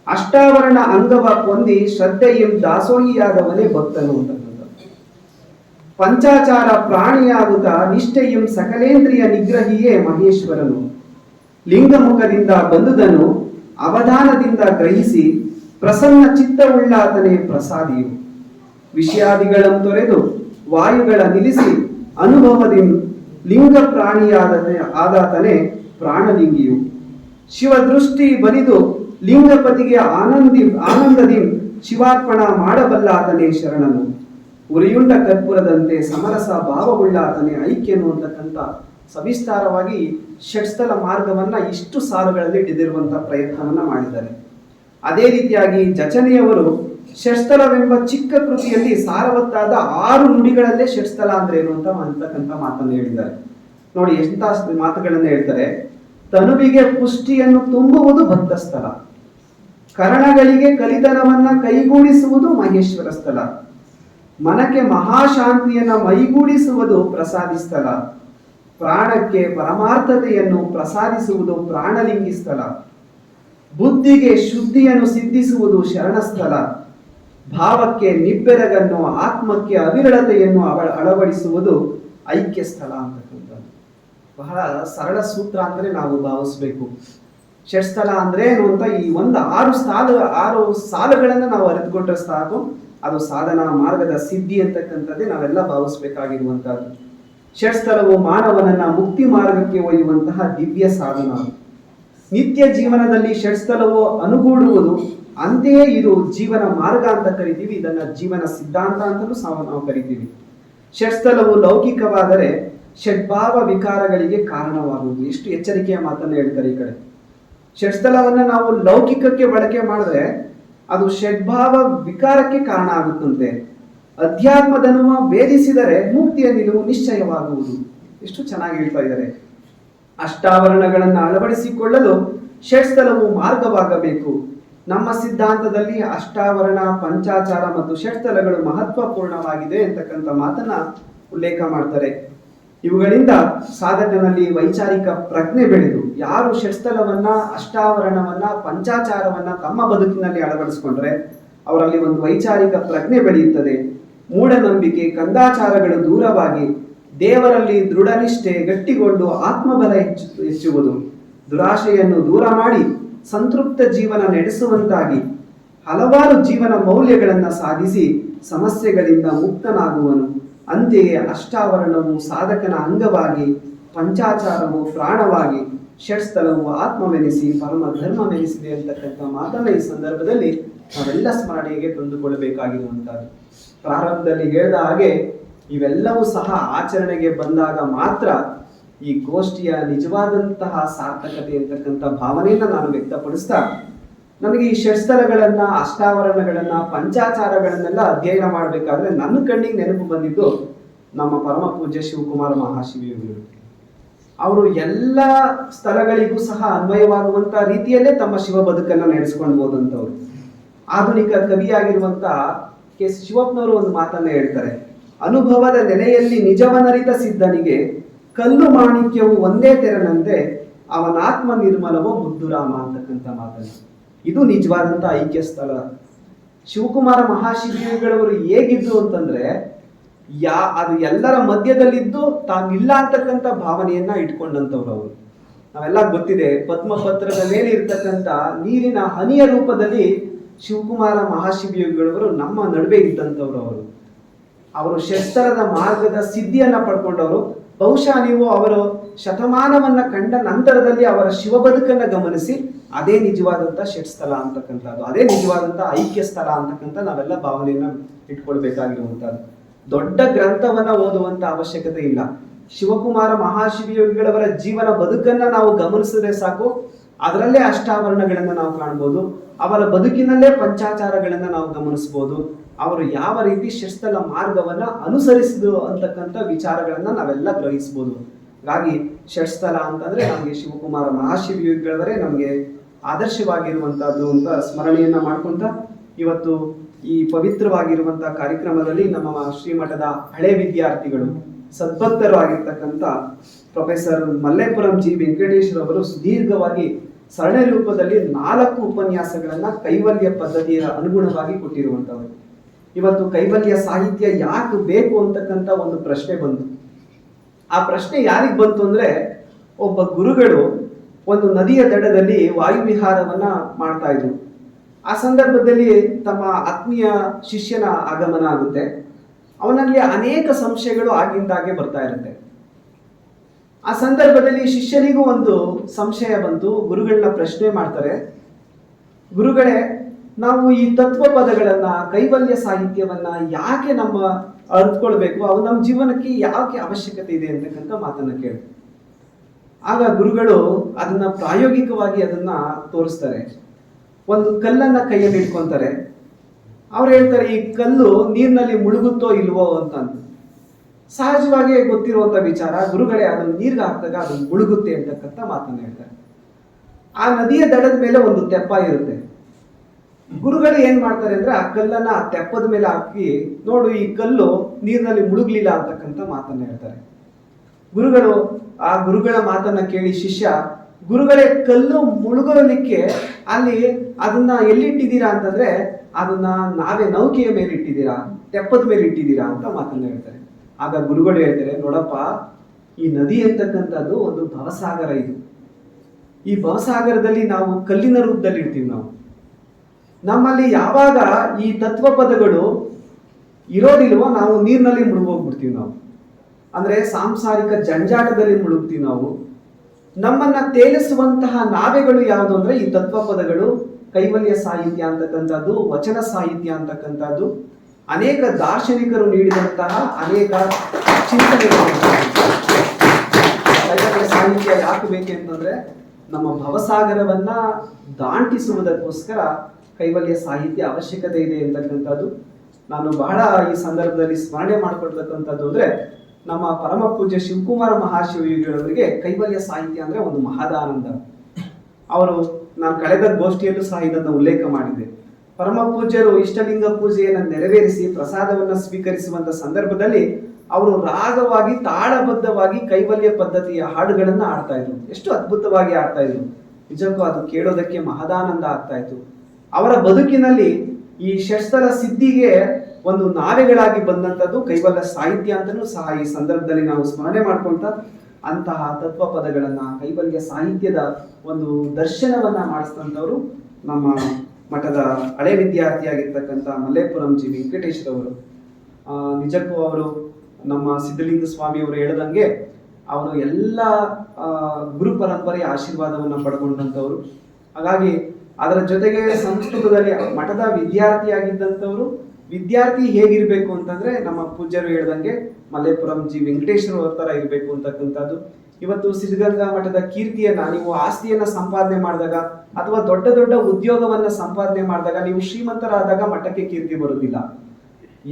ಅಷ್ಟಾವರಣ ಅಂಗವ ಹೊಂದಿ ಶ್ರದ್ಧೆಯಂ ದಾಸೋಹಿಯಾದವನೇ ಭಕ್ತನು ಅಂತಕ್ಕಂಥದ್ದು ಪಂಚಾಚಾರ ಪ್ರಾಣಿಯಾಗುತ್ತ ನಿಷ್ಠೆಯಂ ಸಕಲೇಂದ್ರಿಯ ನಿಗ್ರಹಿಯೇ ಮಹೇಶ್ವರನು. ಲಿಂಗಮುಖದಿಂದ ಬಂದುದನ್ನು ಅವಧಾನದಿಂದ ಗ್ರಹಿಸಿ ಪ್ರಸನ್ನ ಚಿತ್ತವುಳ್ಳಾತನೇ ಪ್ರಸಾದಿಯು. ವಿಷಯಾದಿಗಳನ್ನು ತೊರೆದು ವಾಯುಗಳ ನಿಲ್ಲಿಸಿ ಅನುಭವದಿಂದ ಲಿಂಗ ಪ್ರಾಣಿಯಾದ ಆದಾತನೇ ಪ್ರಾಣಲಿಂಗಿಯು. ಶಿವದೃಷ್ಟಿ ಬರಿದು ಲಿಂಗಪತಿಗೆ ಆನಂದಿ ಆನಂದದಿ ಶಿವಾರ್ಪಣ ಮಾಡಬಲ್ಲಾತನೇ ಶರಣನು. ಉರಿಯುಂಡ ಕರ್ಪೂರದಂತೆ ಸಮರಸ ಭಾವವುಳ್ಳಾತನೇ ಐಕ್ಯನು ಅಂತಕ್ಕಂಥ ಸವಿಸ್ತಾರವಾಗಿ ಷಟ್ಸ್ಥಲ ಮಾರ್ಗವನ್ನ ಇಷ್ಟು ಸಾಲುಗಳಲ್ಲಿ ಹಿಡಿದಿರುವಂತ ಪ್ರಯತ್ನವನ್ನ ಮಾಡಿದ್ದಾರೆ. ಅದೇ ರೀತಿಯಾಗಿ ಜಚನೆಯವರು ಷಟ್ಸ್ಥಲವೆಂಬ ಚಿಕ್ಕ ಕೃತಿಯಲ್ಲಿ ಸಾರವತ್ತಾದ ಆರು ನುಡಿಗಳಲ್ಲೇ ಷಟ್ಸ್ಥಲ ಅಂದ್ರೆ ಏನು ಅಂತ ಅಂತಕ್ಕಂಥ ಮಾತನ್ನು ಹೇಳಿದ್ದಾರೆ. ನೋಡಿ ಎಂತ ಮಾತುಗಳನ್ನ ಹೇಳ್ತಾರೆ? ತನುವಿಗೆ ಪುಷ್ಟಿಯನ್ನು ತುಂಬುವುದು ಭಕ್ತ ಸ್ಥಳ ಕರಣಗಳಿಗೆ ಕಲಿತನವನ್ನ ಕೈಗೂಡಿಸುವುದು ಮಹೇಶ್ವರ ಸ್ಥಳ. ಮನಕ್ಕೆ ಮಹಾಶಾಂತಿಯನ್ನ ಮೈಗೂಡಿಸುವುದು ಪ್ರಸಾದಿ ಸ್ಥಳ. ಪ್ರಾಣಕ್ಕೆ ಪರಮಾರ್ಥತೆಯನ್ನು ಪ್ರಸಾದಿಸುವುದು ಪ್ರಾಣಲಿಂಗಿ ಸ್ಥಳ. ಬುದ್ಧಿಗೆ ಶುದ್ಧಿಯನ್ನು ಸಿದ್ಧಿಸುವುದು ಶರಣಸ್ಥಳ. ಭಾವಕ್ಕೆ ನಿಬ್ಬೆರಗನ್ನು, ಆತ್ಮಕ್ಕೆ ಅವಿರಳತೆಯನ್ನು ಅವ ಅಳವಡಿಸುವುದು ಐಕ್ಯ ಸ್ಥಳ ಅಂತಕ್ಕಂಥದ್ದು ಬಹಳ ಸರಳ ಸೂತ್ರ ಅಂದ್ರೆ ನಾವು ಭಾವಿಸ್ಬೇಕು. ಷಟ್ಸ್ಥಲ ಅಂದ್ರೆ ಏನು ಅಂತ ಈ ಒಂದು ಆರು ಸಾಲು, ಆರು ಸಾಲುಗಳನ್ನು ನಾವು ಅರಿತುಕೊಂಡ್ರೆ ಸಾಕು. ಅದು ಸಾಧನಾ ಮಾರ್ಗದ ಸಿದ್ಧಿ ಅಂತಕ್ಕಂಥದ್ದೇ ನಾವೆಲ್ಲ ಭಾವಿಸ್ಬೇಕಾಗಿರುವಂತಹದ್ದು ಷಟ್ಸ್ಥಲವು ಮಾನವನನ್ನ ಮುಕ್ತಿ ಮಾರ್ಗಕ್ಕೆ ಒಯ್ಯುವಂತಹ ದಿವ್ಯ ಸಾಧನ. ನಿತ್ಯ ಜೀವನದಲ್ಲಿ ಷಟ್ಸ್ಥಲವು ಅನುಗೂಡುವುದು, ಅಂತೆಯೇ ಇದು ಜೀವನ ಮಾರ್ಗ ಅಂತ ಕರಿತೀವಿ, ಇದನ್ನ ಜೀವನ ಸಿದ್ಧಾಂತ ಅಂತಲೂ ಸಹ ನಾವು ಕರಿತೀವಿ. ಷಟ್ಸ್ಥಲವು ಲೌಕಿಕವಾದರೆ ಷಡ್ಭಾವ ವಿಕಾರಗಳಿಗೆ ಕಾರಣವಾಗುವುದು. ಎಷ್ಟು ಎಚ್ಚರಿಕೆಯ ಮಾತನ್ನು ಹೇಳ್ತಾರೆ ಈ ಕಡೆ. ಷಟ್ಸ್ಥಲವನ್ನ ನಾವು ಲೌಕಿಕಕ್ಕೆ ಬಳಕೆ ಮಾಡಿದ್ರೆ ಅದು ಷಡ್ಭಾವ ವಿಕಾರಕ್ಕೆ ಕಾರಣ ಆಗುತ್ತಂತೆ. ಅಧ್ಯಾತ್ಮದನುವ ಭೇದಿಸಿದರೆ ಮುಕ್ತಿಯ ನಿಲುವು ನಿಶ್ಚಯವಾಗುವುದು. ಎಷ್ಟು ಚೆನ್ನಾಗಿ ಹೇಳ್ತಾ ಇದ್ದಾರೆ. ಅಷ್ಟಾವರಣಗಳನ್ನು ಅಳವಡಿಸಿಕೊಳ್ಳಲು ಷಟ್ಸ್ಥಲವು ಮಾರ್ಗವಾಗಬೇಕು. ನಮ್ಮ ಸಿದ್ಧಾಂತದಲ್ಲಿ ಅಷ್ಟಾವರಣ, ಪಂಚಾಚಾರ ಮತ್ತು ಷಟ್ಸ್ಥಲಗಳು ಮಹತ್ವಪೂರ್ಣವಾಗಿದೆ ಅಂತಕ್ಕಂಥ ಮಾತನ್ನ ಉಲ್ಲೇಖ ಮಾಡ್ತಾರೆ. ಇವುಗಳಿಂದ ಸಾಧಕನಲ್ಲಿ ವೈಚಾರಿಕ ಪ್ರಜ್ಞೆ ಬೆಳೆದು ಯಾರು ಷಟ್ಸ್ಥಲವನ್ನ ಅಷ್ಟಾವರಣವನ್ನ, ಪಂಚಾಚಾರವನ್ನ ತಮ್ಮ ಬದುಕಿನಲ್ಲಿ ಅಳವಡಿಸಿಕೊಂಡ್ರೆ ಅವರಲ್ಲಿ ಒಂದು ವೈಚಾರಿಕ ಪ್ರಜ್ಞೆ ಬೆಳೆಯುತ್ತದೆ. ಮೂಢನಂಬಿಕೆ, ಕಂದಾಚಾರಗಳು ದೂರವಾಗಿ ದೇವರಲ್ಲಿ ದೃಢನಿಷ್ಠೆ ಗಟ್ಟಿಗೊಂಡು ಆತ್ಮಬಲ ಹೆಚ್ಚು, ಹೆಚ್ಚುವುದು. ದುರಾಶೆಯನ್ನು ದೂರ ಮಾಡಿ ಸಂತೃಪ್ತ ಜೀವನ ನಡೆಸುವಂತಾಗಿ ಹಲವಾರು ಜೀವನ ಮೌಲ್ಯಗಳನ್ನು ಸಾಧಿಸಿ ಸಮಸ್ಯೆಗಳಿಂದ ಮುಕ್ತನಾಗುವನು. ಅಂತೆಯೇ ಅಷ್ಟಾವರಣವು ಸಾಧಕನ ಅಂಗವಾಗಿ, ಪಂಚಾಚಾರವು ಪ್ರಾಣವಾಗಿ, ಷಟ್ಸ್ಥಲವು ಆತ್ಮವೆನಿಸಿ ಪರಮ ಧರ್ಮವೆನಿಸಿದೆ ಅಂತಕ್ಕಂಥ ಮಾತನ್ನ ಈ ಸಂದರ್ಭದಲ್ಲಿ ನಾವೆಲ್ಲ ಸ್ಮರಣೆಗೆ ತಂದುಕೊಳ್ಳಬೇಕಾಗಿರುವಂತಹದ್ದು ಪ್ರಾರಂಭದಲ್ಲಿ ಹೇಳಿದ ಹಾಗೆ ಇವೆಲ್ಲವೂ ಸಹ ಆಚರಣೆಗೆ ಬಂದಾಗ ಮಾತ್ರ ಈ ಗೋಷ್ಠಿಯ ನಿಜವಾದಂತಹ ಸಾರ್ಥಕತೆ ಅಂತಕ್ಕಂಥ ಭಾವನೆಯನ್ನ ನಾನು ವ್ಯಕ್ತಪಡಿಸ್ತಾ ನನಗೆ ಈ ಷಟ್ಸ್ಥಲಗಳನ್ನ ಅಷ್ಟಾವರಣಗಳನ್ನ, ಪಂಚಾಚಾರಗಳನ್ನೆಲ್ಲ ಅಧ್ಯಯನ ಮಾಡಬೇಕಾದ್ರೆ ನನ್ನ ಕಣ್ಣಿಗೆ ನೆನಪು ಬಂದಿದ್ದು ನಮ್ಮ ಪರಮ ಪೂಜ್ಯ ಶಿವಕುಮಾರ ಮಹಾಶಿವಿಯವರು. ಅವರು ಎಲ್ಲ ಸ್ಥಳಗಳಿಗೂ ಸಹ ಅನ್ವಯವಾಗುವಂತ ರೀತಿಯಲ್ಲೇ ತಮ್ಮ ಶಿವ ಬದುಕನ್ನ ನಡೆಸ್ಕೊಂಡು ಹೋದಂಥವ್ರು. ಆಧುನಿಕ ಕವಿಯಾಗಿರುವಂತ ಕೆ ಶಿವಪ್ಪನವರು ಒಂದು ಮಾತನ್ನ ಹೇಳ್ತಾರೆ. ಅನುಭವದ ನೆಲೆಯಲ್ಲಿ ನಿಜವನರಿತ ಸಿದ್ಧನಿಗೆ ಕಲ್ಲು ಮಾಣಿಕ್ಯವು ಒಂದೇ ತೆರನಂತೆ ಅವನಾತ್ಮ ನಿರ್ಮಲವೋ ಮುದ್ದುರಾಮ ಅಂತಕ್ಕಂಥ ಮಾತನ್ನು. ಇದು ನಿಜವಾದಂತ ಐಕ್ಯ ಸ್ಥಳ. ಶಿವಕುಮಾರ ಮಹಾಶಿವಿಗಳವರು ಹೇಗಿದ್ರು ಅಂತಂದ್ರೆ, ಯಾ, ಅದು ಎಲ್ಲರ ಮಧ್ಯದಲ್ಲಿದ್ದು ತಾನಿಲ್ಲ ಅಂತಕ್ಕಂಥ ಭಾವನೆಯನ್ನ ಇಟ್ಕೊಂಡಂಥವ್ರು ಅವರು. ನಾವೆಲ್ಲ ಗೊತ್ತಿದೆ, ಪದ್ಮಪತ್ರದ ಮೇಲೆ ಇರ್ತಕ್ಕಂಥ ನೀರಿನ ಹನಿಯ ರೂಪದಲ್ಲಿ ಶಿವಕುಮಾರ ಮಹಾಶಿವಯೋಗಿಗಳವರು ನಮ್ಮ ನಡುವೆ ಇದ್ದಂಥವ್ರು ಅವರು. ಅವರು ಶಸ್ತ್ರದ ಮಾರ್ಗದ ಸಿದ್ಧಿಯನ್ನ ಪಡ್ಕೊಂಡವರು. ಬಹುಶಃ ನೀವು ಅವರು ಶತಮಾನವನ್ನ ಕಂಡ ನಂತರದಲ್ಲಿ ಅವರ ಶಿವ ಬದುಕನ್ನ ಗಮನಿಸಿ ಅದೇ ನಿಜವಾದಂತ ಷಟ್ಸ್ಥಲ ಅಂತಕ್ಕಂಥದ್ದು, ಅದೇ ನಿಜವಾದಂತ ಐಕ್ಯ ಸ್ಥಳ ಅಂತಕ್ಕಂಥ ನಾವೆಲ್ಲ ಭಾವನೆಯನ್ನು ಇಟ್ಕೊಳ್ಬೇಕಾಗಿರುವಂಥದ್ದು ದೊಡ್ಡ ಗ್ರಂಥವನ್ನು ಓದುವಂತ ಅವಶ್ಯಕತೆ ಇಲ್ಲ. ಶಿವಕುಮಾರ ಮಹಾಶಿವಯೋಗಿಗಳವರ ಜೀವನ ಬದುಕನ್ನ ನಾವು ಗಮನಿಸಿದ್ರೆ ಸಾಕು, ಅದರಲ್ಲೇ ಅಷ್ಟಾವರಣಗಳನ್ನ ನಾವು ಕಾಣ್ಬೋದು, ಅವರ ಬದುಕಿನಲ್ಲೇ ಪಂಚಾಚಾರಗಳನ್ನ ನಾವು ಗಮನಿಸ್ಬೋದು, ಅವರು ಯಾವ ರೀತಿ ಶಿಸ್ತಲ ಮಾರ್ಗವನ್ನ ಅನುಸರಿಸಿದ್ರು ಅಂತಕ್ಕಂಥ ವಿಚಾರಗಳನ್ನ ನಾವೆಲ್ಲ ಗ್ರಹಿಸಬಹುದು ಹಾಗಾಗಿ ಷಟ್ಸ್ಥಲ ಅಂತಂದ್ರೆ ನಮಗೆ ಶಿವಕುಮಾರ ಮಹಾಶಿವಯೋಗಿಗಳವರೇ ನಮಗೆ ಆದರ್ಶವಾಗಿರುವಂತಹದ್ದು ಅಂತ ಸ್ಮರಣೆಯನ್ನ ಮಾಡ್ಕೊಂತ ಇವತ್ತು ಈ ಪವಿತ್ರವಾಗಿರುವಂತಹ ಕಾರ್ಯಕ್ರಮದಲ್ಲಿ ನಮ್ಮ ಶ್ರೀಮಠದ ಹಳೆ ವಿದ್ಯಾರ್ಥಿಗಳು, ಸದ್ಭಕ್ತರು ಆಗಿರ್ತಕ್ಕಂಥ ಪ್ರೊಫೆಸರ್ ಮಲ್ಲೇಪುರಂ ಜಿ ವೆಂಕಟೇಶ್ವರ ಅವರು ಸುದೀರ್ಘವಾಗಿ ಸರಣಿ ರೂಪದಲ್ಲಿ ನಾಲ್ಕು ಉಪನ್ಯಾಸಗಳನ್ನ ಕೈವಲ್ಯ ಪದ್ಧತಿಯ ಅನುಗುಣವಾಗಿ ಕೊಟ್ಟಿರುವಂತವರು. ಇವತ್ತು ಕೈವಲ್ಯ ಸಾಹಿತ್ಯ ಯಾಕೆ ಬೇಕು ಅಂತಕ್ಕಂಥ ಒಂದು ಪ್ರಶ್ನೆ ಬಂತು. ಆ ಪ್ರಶ್ನೆ ಯಾರಿಗೆ ಬಂತು ಅಂದ್ರೆ ಒಬ್ಬ ಗುರುಗಳು ಒಂದು ನದಿಯ ದಡದಲ್ಲಿ ವಾಯುವಿಹಾರವನ್ನ ಮಾಡ್ತಾ ಇದ್ರು. ಆ ಸಂದರ್ಭದಲ್ಲಿ ತಮ್ಮ ಆತ್ಮೀಯ ಶಿಷ್ಯನ ಆಗಮನ ಆಗುತ್ತೆ. ಅವನಲ್ಲಿ ಅನೇಕ ಸಂಶಯಗಳು ಆಗಿಂದಾಗೆ ಬರ್ತಾ ಇರುತ್ತೆ. ಆ ಸಂದರ್ಭದಲ್ಲಿ ಶಿಷ್ಯನಿಗೂ ಒಂದು ಸಂಶಯ ಬಂತು. ಗುರುಗಳನ್ನ ಪ್ರಶ್ನೆ ಮಾಡ್ತಾರೆ. ಗುರುಗಳೇ ನಾವು ಈ ತತ್ವ ಪದಗಳನ್ನ ಕೈವಲ್ಯ ಸಾಹಿತ್ಯವನ್ನ ಯಾಕೆ ನಮ್ಮ ಅರ್ಥಕೊಳ್ಬೇಕು ಅವು ನಮ್ಮ ಜೀವನಕ್ಕೆ ಯಾಕೆ ಅವಶ್ಯಕತೆ ಇದೆ ಅಂತಕ್ಕಂಥ ಮಾತನ್ನ ಕೇಳಿ ಆಗ ಗುರುಗಳು ಅದನ್ನ ಪ್ರಾಯೋಗಿಕವಾಗಿ ಅದನ್ನ ತೋರಿಸ್ತಾರೆ. ಒಂದು ಕಲ್ಲನ್ನ ಕೈಯಲ್ಲಿ ಇಟ್ಕೊಂತಾರೆ ಅವ್ರು ಹೇಳ್ತಾರೆ, ಈ ಕಲ್ಲು ನೀರಿನಲ್ಲಿ ಮುಳುಗುತ್ತೋ ಇಲ್ವೋ ಅಂತ ಸಹಜವಾಗಿ ಗೊತ್ತಿರುವಂತ ವಿಚಾರ, ಗುರುಗಳೇ ಅದನ್ನು ನೀರ್ಗೆ ಹಾಕಿದಾಗ ಅದು ಮುಳುಗುತ್ತೆ ಅಂತಕ್ಕಂಥ ಮಾತನ್ನ ಹೇಳ್ತಾರೆ. ಆ ನದಿಯ ದಡದ ಮೇಲೆ ಒಂದು ತೆಪ್ಪ ಇರುತ್ತೆ. ಗುರುಗಳು ಏನ್ ಮಾಡ್ತಾರೆ ಅಂದ್ರೆ ಆ ಕಲ್ಲನ್ನ ತೆಪ್ಪದ ಮೇಲೆ ಹಾಕಿ, ನೋಡು ಈ ಕಲ್ಲು ನೀರಿನಲ್ಲಿ ಮುಳುಗ್ಲಿಲ್ಲ ಅಂತಕ್ಕಂಥ ಮಾತನ್ನ ಹೇಳ್ತಾರೆ. ಗುರುಗಳು, ಆ ಗುರುಗಳ ಮಾತನ್ನ ಕೇಳಿ ಶಿಷ್ಯ, ಗುರುಗಳೇ ಕಲ್ಲು ಮುಳುಗಲಿಕ್ಕೆ ಅಲ್ಲಿ ಅದನ್ನ ಎಲ್ಲಿಟ್ಟಿದ್ದೀರಾ ಅಂತಂದ್ರೆ, ಅದನ್ನ ನಾವೇ ನೌಕೆಯ ಮೇಲೆ ಇಟ್ಟಿದ್ದೀರಾ, ತೆಪ್ಪದ ಮೇಲೆ ಇಟ್ಟಿದ್ದೀರಾ ಅಂತ ಮಾತನ್ನ ಹೇಳ್ತಾರೆ. ಆಗ ಗುರುಗಳು ಹೇಳ್ತಾರೆ, ನೋಡಪ್ಪ, ಈ ನದಿ ಅಂತಕ್ಕಂಥದ್ದು ಒಂದು ಭವಸಾಗರ ಇದು. ಈ ಭವಸಾಗರದಲ್ಲಿ ನಾವು ಕಲ್ಲಿನ ರೂಪದಲ್ಲಿ ಇರ್ತೀವಿ ನಾವು. ನಮ್ಮಲ್ಲಿ ಯಾವಾಗ ಈ ತತ್ವ ಪದಗಳು ಇರೋದಿಲ್ವೋ ನಾವು ನೀರಿನಲ್ಲಿ ಮುಳುಗೋಗ್ಬಿಡ್ತೀವಿ ನಾವು. ಅಂದ್ರೆ ಸಾಂಸಾರಿಕ ಜಂಜಾಟದಲ್ಲಿ ಮುಳುಗ್ತೀವಿ ನಾವು. ನಮ್ಮನ್ನ ತೇಲಿಸುವಂತಹ ನಾವೆಗಳು ಯಾವುದು ಅಂದ್ರೆ ಈ ತತ್ವ ಪದಗಳು, ಕೈವಲ್ಯ ಸಾಹಿತ್ಯ ಅಂತಕ್ಕಂಥದ್ದು, ವಚನ ಸಾಹಿತ್ಯ ಅಂತಕ್ಕಂಥದ್ದು. ಅನೇಕ ದಾರ್ಶನಿಕರು ನೀಡಿದಂತಹ ಅನೇಕ ಚಿಂತನೆಗಳು ಕೈವಲ್ಯ ಸಾಹಿತ್ಯ ಯಾಕೆ ಬೇಕೆಂತಂದ್ರೆ ನಮ್ಮ ಭವಸಾಗರವನ್ನ ದಾಂಟಿಸುವುದಕ್ಕೋಸ್ಕರ ಕೈವಲ್ಯ ಸಾಹಿತ್ಯ ಅವಶ್ಯಕತೆ ಇದೆ ಅಂತಕ್ಕಂಥದ್ದು. ನಾನು ಬಹಳ ಈ ಸಂದರ್ಭದಲ್ಲಿ ಸ್ಮರಣೆ ಮಾಡಿಕೊಡ್ತಕ್ಕಂಥದ್ದು ಅಂದ್ರೆ ನಮ್ಮ ಪರಮ ಪೂಜ್ಯ ಶಿವಕುಮಾರ ಮಹಾಶಿವಯೋಗಿಗಳವರಿಗೆ ಕೈವಲ್ಯ ಸಾಹಿತ್ಯ ಅಂದ್ರೆ ಒಂದು ಮಹದಾನಂದ. ಅವರು ನಾನು ಕಳೆದ ಗೋಷ್ಠಿಯಲ್ಲೂ ಸಹ ಇದನ್ನು ಉಲ್ಲೇಖ ಮಾಡಿದೆ. ಪರಮ ಪೂಜ್ಯರು ಇಷ್ಟಲಿಂಗ ಪೂಜೆಯನ್ನು ನೆರವೇರಿಸಿ ಪ್ರಸಾದವನ್ನ ಸ್ವೀಕರಿಸುವಂತ ಸಂದರ್ಭದಲ್ಲಿ ಅವರು ರಾಗವಾಗಿ ತಾಳಬದ್ಧವಾಗಿ ಕೈವಲ್ಯ ಪದ್ಧತಿಯ ಹಾಡುಗಳನ್ನು ಆಡ್ತಾ ಇದ್ರು. ಎಷ್ಟು ಅದ್ಭುತವಾಗಿ ಆಡ್ತಾ ಇದ್ರು. ನಿಜಕ್ಕೂ ಅದು ಕೇಳೋದಕ್ಕೆ ಮಹದಾನಂದ ಆಗ್ತಾ ಇತ್ತು. ಅವರ ಬದುಕಿನಲ್ಲಿ ಈ ಷಟ್ಸ್ಥಲ ಸಿದ್ಧಿಗೆ ಒಂದು ನಾವೆಗಳಾಗಿ ಬಂದಂಥದ್ದು ಕೈವಲ್ಲ ಸಾಹಿತ್ಯ ಅಂತಲೂ ಸಹ ಈ ಸಂದರ್ಭದಲ್ಲಿ ನಾವು ಸ್ಮರಣೆ ಮಾಡ್ಕೊಂತ ಅಂತಹ ತತ್ವ ಪದಗಳನ್ನ ಕೈವಲ್ಯ ಸಾಹಿತ್ಯದ ಒಂದು ದರ್ಶನವನ್ನ ಮಾಡಿಸಿದಂಥವ್ರು ನಮ್ಮ ಮಠದ ಹಳೆ ವಿದ್ಯಾರ್ಥಿಯಾಗಿರ್ತಕ್ಕಂಥ ಮಲ್ಲೇಪುರಂ ಜಿ ವೆಂಕಟೇಶ್ರವರು. ನಿಜಕ್ಕೂ ಅವರು ನಮ್ಮ ಸಿದ್ಧಲಿಂಗ ಸ್ವಾಮಿ ಅವರು ಹೇಳ್ದಂಗೆ ಅವರು ಎಲ್ಲ ಗುರು ಪರಂಪರೆಯ ಆಶೀರ್ವಾದವನ್ನ ಪಡ್ಕೊಂಡಂಥವ್ರು. ಹಾಗಾಗಿ ಅದರ ಜೊತೆಗೆ ಸಂಸ್ಕೃತದಲ್ಲಿ ಮಠದ ವಿದ್ಯಾರ್ಥಿಯಾಗಿದ್ದಂಥವರು, ವಿದ್ಯಾರ್ಥಿ ಹೇಗಿರಬೇಕು ಅಂತಂದ್ರೆ ನಮ್ಮ ಪೂಜ್ಯರು ಹೇಳ್ದಂಗೆ ಮಲ್ಲೇಪುರಂ ಜಿ ವೆಂಕಟೇಶ್ವರ ತರ ಇರಬೇಕು ಅಂತಕ್ಕಂಥದ್ದು. ಇವತ್ತು ಸಿದ್ಧಗಂಗಾ ಮಠದ ಕೀರ್ತಿಯನ್ನ, ನೀವು ಆಸ್ತಿಯನ್ನ ಸಂಪಾದನೆ ಮಾಡಿದಾಗ ಅಥವಾ ದೊಡ್ಡ ದೊಡ್ಡ ಉದ್ಯೋಗವನ್ನ ಸಂಪಾದನೆ ಮಾಡಿದಾಗ ನೀವು ಶ್ರೀಮಂತರಾದಾಗ ಮಠಕ್ಕೆ ಕೀರ್ತಿ ಬರುವುದಿಲ್ಲ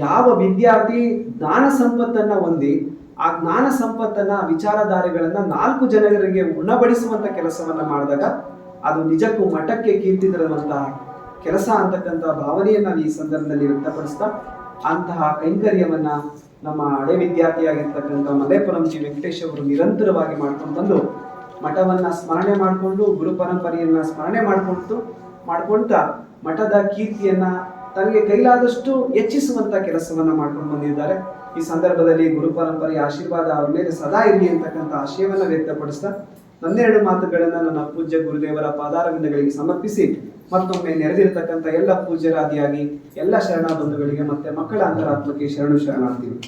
ಯಾವ ವಿದ್ಯಾರ್ಥಿ ಜ್ಞಾನ ಸಂಪತ್ತನ್ನ ಹೊಂದಿ, ಆ ಜ್ಞಾನ ಸಂಪತ್ತನ್ನ, ವಿಚಾರಧಾರೆಗಳನ್ನ ನಾಲ್ಕು ಜನರಿಗೆ ಉಣಬಡಿಸುವಂತ ಕೆಲಸವನ್ನ ಮಾಡಿದಾಗ ಅದು ನಿಜಕ್ಕೂ ಮಠಕ್ಕೆ ಕೀರ್ತಿ ತರುವಂತಹ ಕೆಲಸ ಅಂತಕ್ಕಂಥ ಭಾವನೆಯನ್ನ ಈ ಸಂದರ್ಭದಲ್ಲಿ ವ್ಯಕ್ತಪಡಿಸ್ತಾ, ಅಂತಹ ಕೈಂಕರ್ಯವನ್ನ ನಮ್ಮ ಹಳೆ ವಿದ್ಯಾರ್ಥಿಯಾಗಿರ್ತಕ್ಕಂಥ ಮಲೆಪುರಂ ಶ್ರೀ ವೆಂಕಟೇಶ್ ಅವರು ನಿರಂತರವಾಗಿ ಮಾಡ್ಕೊಂಡು ಬಂದು, ಮಠವನ್ನ ಸ್ಮರಣೆ ಮಾಡಿಕೊಂಡು, ಗುರು ಪರಂಪರೆಯನ್ನ ಸ್ಮರಣೆ ಮಾಡಿಕೊಂಡು ಮಾಡ್ಕೊಳ್ತಾ ಮಠದ ಕೀರ್ತಿಯನ್ನ ತನಗೆ ಕೈಲಾದಷ್ಟು ಹೆಚ್ಚಿಸುವಂತ ಕೆಲಸವನ್ನ ಮಾಡ್ಕೊಂಡು ಬಂದಿದ್ದಾರೆ. ಈ ಸಂದರ್ಭದಲ್ಲಿ ಗುರು ಪರಂಪರೆಯ ಆಶೀರ್ವಾದ ಅವರ ಮೇಲೆ ಸದಾ ಇರಲಿ ಅಂತಕ್ಕಂಥ ಆಶಯವನ್ನ ವ್ಯಕ್ತಪಡಿಸ್ತಾ ನನ್ನೆರಡು ಮಾತುಗಳನ್ನ ನನ್ನ ಪೂಜ್ಯ ಗುರುದೇವರ ಪಾದಾರವಿಂದಗಳಿಗೆ ಸಮರ್ಪಿಸಿ ಮತ್ತೊಮ್ಮೆ ನೆರೆದಿರತಕ್ಕಂಥ ಎಲ್ಲ ಪೂಜ್ಯರಾದಿಯಾಗಿ ಎಲ್ಲ ಶರಣ ಬಂಧುಗಳಿಗೆ ಮತ್ತೆ ಮಕ್ಕಳ ಅಂತರಾತ್ಮಕ್ಕೆ ಶರಣು ಶರಣಾರ್ಥಿಗಳು.